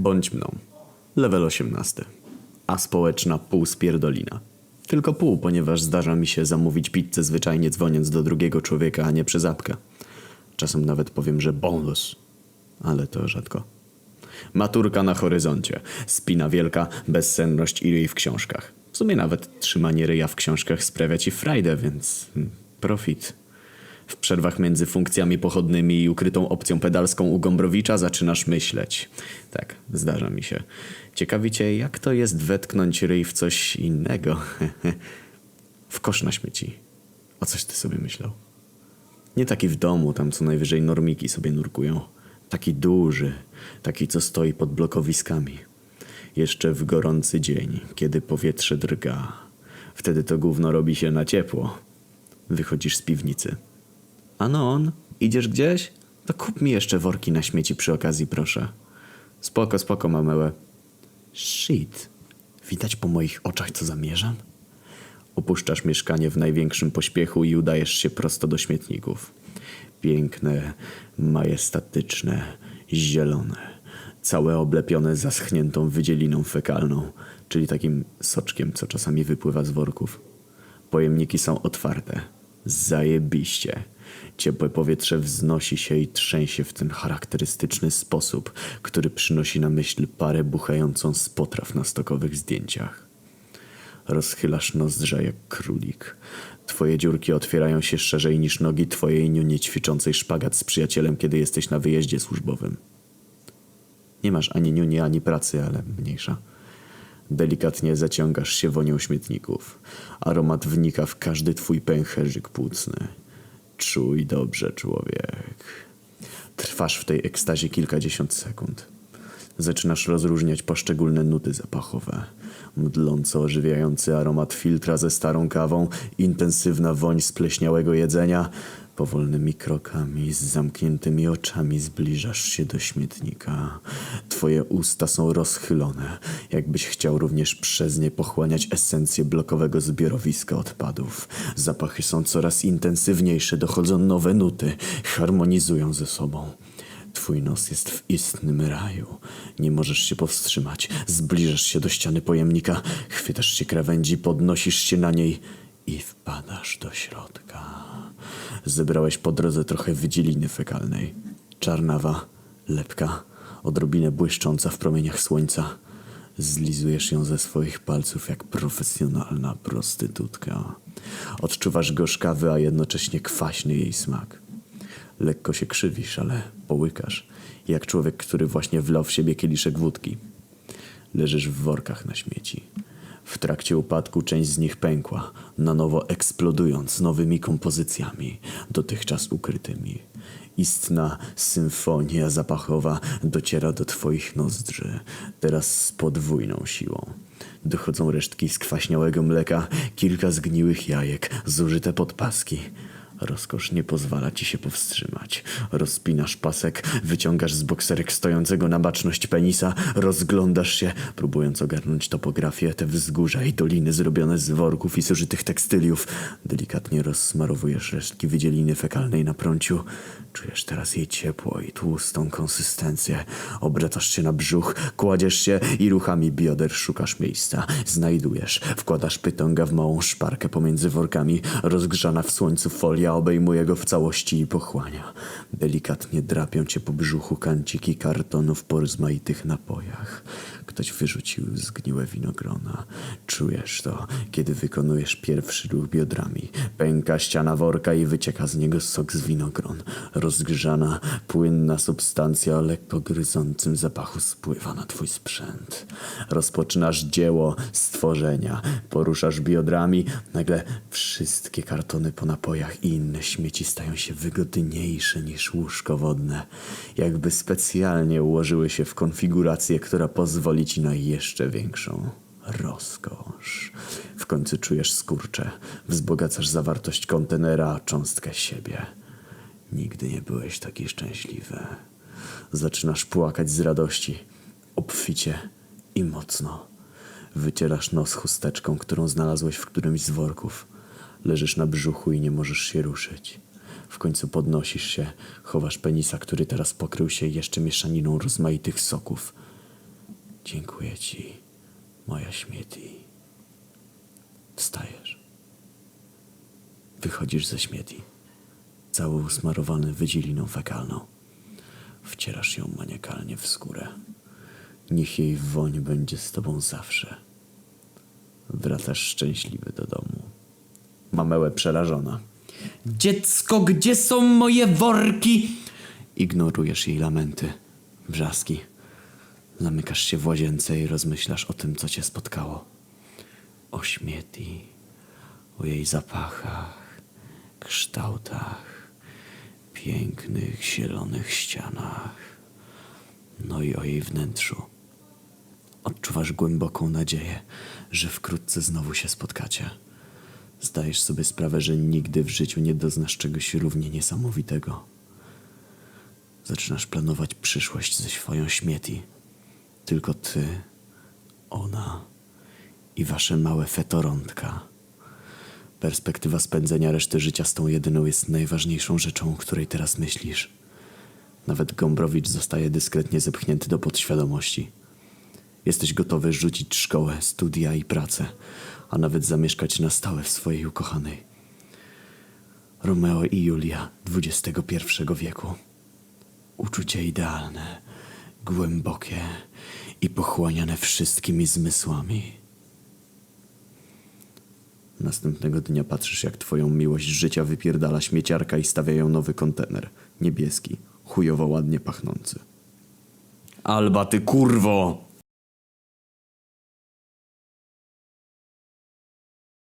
Bądź mną. Level 18. A społeczna pół spierdolina. Tylko pół, ponieważ zdarza mi się zamówić pizzę zwyczajnie dzwoniąc do drugiego człowieka, a nie przez apkę. Czasem nawet powiem, że bonus. Ale to rzadko. Maturka na horyzoncie. Spina wielka, bezsenność i ryj w książkach. W sumie nawet trzymanie ryja w książkach sprawia ci frajdę, więc hmm, profit. W przerwach między funkcjami pochodnymi i ukrytą opcją pedalską u Gombrowicza zaczynasz myśleć. Tak, zdarza mi się. Ciekawi cię, jak to jest wetknąć ryj w coś innego. w kosz na śmieci. O coś ty sobie myślał? Nie taki w domu, tam co najwyżej normiki sobie nurkują. Taki duży, taki co stoi pod blokowiskami. Jeszcze w gorący dzień, kiedy powietrze drga. Wtedy to gówno robi się na ciepło. Wychodzisz z piwnicy. Anon, idziesz gdzieś? To kup mi jeszcze worki na śmieci przy okazji, proszę. Spoko, spoko, mamełę. Shit. Widać po moich oczach, co zamierzam? Opuszczasz mieszkanie w największym pośpiechu i udajesz się prosto do śmietników. Piękne, majestatyczne, zielone, całe oblepione zaschniętą wydzieliną fekalną, czyli takim soczkiem, co czasami wypływa z worków. Pojemniki są otwarte. Zajebiście. Ciepłe powietrze wznosi się i trzęsie w ten charakterystyczny sposób, który przynosi na myśl parę buchającą z potraw na stokowych zdjęciach. Rozchylasz nozdrza jak królik. Twoje dziurki otwierają się szerzej niż nogi twojej niunie ćwiczącej szpagat z przyjacielem, kiedy jesteś na wyjeździe służbowym. Nie masz ani niuni, ani pracy, ale mniejsza. Delikatnie zaciągasz się wonią śmietników. Aromat wnika w każdy twój pęcherzyk płucny. Czuj dobrze, człowiek. Trwasz w tej ekstazie kilkadziesiąt sekund. Zaczynasz rozróżniać poszczególne nuty zapachowe. Mdląco ożywiający aromat filtra ze starą kawą, intensywna woń spleśniałego jedzenia. Powolnymi krokami, z zamkniętymi oczami zbliżasz się do śmietnika. Twoje usta są rozchylone, jakbyś chciał również przez nie pochłaniać esencję blokowego zbiorowiska odpadów. Zapachy są coraz intensywniejsze, dochodzą nowe nuty, harmonizują ze sobą. Twój nos jest w istnym raju. Nie możesz się powstrzymać. Zbliżasz się do ściany pojemnika, chwytasz się krawędzi, podnosisz się na niej i wpadasz do środka. Zebrałeś po drodze trochę wydzieliny fekalnej. Czarnawa, lepka, odrobinę błyszcząca w promieniach słońca. Zlizujesz ją ze swoich palców jak profesjonalna prostytutka. Odczuwasz gorzkawy, a jednocześnie kwaśny jej smak. Lekko się krzywisz, ale połykasz, jak człowiek, który właśnie wlał w siebie kieliszek wódki. Leżysz w workach na śmieci. W trakcie upadku część z nich pękła, na nowo eksplodując nowymi kompozycjami, dotychczas ukrytymi. Istna symfonia zapachowa dociera do twoich nozdrzy, teraz z podwójną siłą. Dochodzą resztki skwaśniałego mleka, kilka zgniłych jajek, zużyte podpaski. Rozkosz nie pozwala ci się powstrzymać. Rozpinasz pasek, wyciągasz z bokserek stojącego na baczność penisa, rozglądasz się, próbując ogarnąć topografię, te wzgórza i doliny zrobione z worków i zużytych tekstyliów. Delikatnie rozsmarowujesz resztki wydzieliny fekalnej na prąciu. Czujesz teraz jej ciepło i tłustą konsystencję. Obracasz się na brzuch, kładziesz się i ruchami bioder szukasz miejsca. Znajdujesz, wkładasz pytonga w małą szparkę pomiędzy workami, rozgrzana w słońcu folia obejmuje go w całości i pochłania. Delikatnie drapią cię po brzuchu kanciki kartonów po rozmaitych napojach. Ktoś wyrzucił zgniłe winogrona. Czujesz to, kiedy wykonujesz pierwszy ruch biodrami. Pęka ściana worka i wycieka z niego sok z winogron. Rozgrzana, płynna substancja o lekko gryzącym zapachu spływa na twój sprzęt. Rozpoczynasz dzieło stworzenia. Poruszasz biodrami. Nagle wszystkie kartony po napojach i inne śmieci stają się wygodniejsze niż łóżko wodne. Jakby specjalnie ułożyły się w konfigurację, która pozwoli ci na jeszcze większą rozkosz. W końcu czujesz skurcze. Wzbogacasz zawartość kontenera, cząstkę siebie. Nigdy nie byłeś taki szczęśliwy. Zaczynasz płakać z radości, obficie i mocno. Wycierasz nos chusteczką, którą znalazłeś w którymś z worków. Leżysz na brzuchu i nie możesz się ruszyć. W końcu podnosisz się, chowasz penisa, który teraz pokrył się jeszcze mieszaniną rozmaitych soków. Dziękuję ci, moja śmieti. Wstajesz. Wychodzisz ze śmieti. Cały usmarowany wydzieliną fekalną. Wcierasz ją maniakalnie w skórę. Niech jej woń będzie z tobą zawsze. Wracasz szczęśliwy do domu. Mamełę przerażona. Dziecko, gdzie są moje worki? Ignorujesz jej lamenty, wrzaski. Zamykasz się w łazience i rozmyślasz o tym, co cię spotkało. O śmieti, o jej zapachach, kształtach, pięknych, zielonych ścianach, no i o jej wnętrzu. Odczuwasz głęboką nadzieję, że wkrótce znowu się spotkacie. Zdajesz sobie sprawę, że nigdy w życiu nie doznasz czegoś równie niesamowitego. Zaczynasz planować przyszłość ze swoją śmieti. Tylko ty, ona i wasze małe fetorątka. Perspektywa spędzenia reszty życia z tą jedyną jest najważniejszą rzeczą, o której teraz myślisz. Nawet Gombrowicz zostaje dyskretnie zepchnięty do podświadomości. Jesteś gotowy rzucić szkołę, studia i pracę, a nawet zamieszkać na stałe w swojej ukochanej. Romeo i Julia XXI wieku. Uczucie idealne, głębokie i pochłaniane wszystkimi zmysłami. Następnego dnia patrzysz, jak twoją miłość życia wypierdala śmieciarka i stawia ją nowy kontener. Niebieski, chujowo ładnie pachnący. Alba, ty kurwo!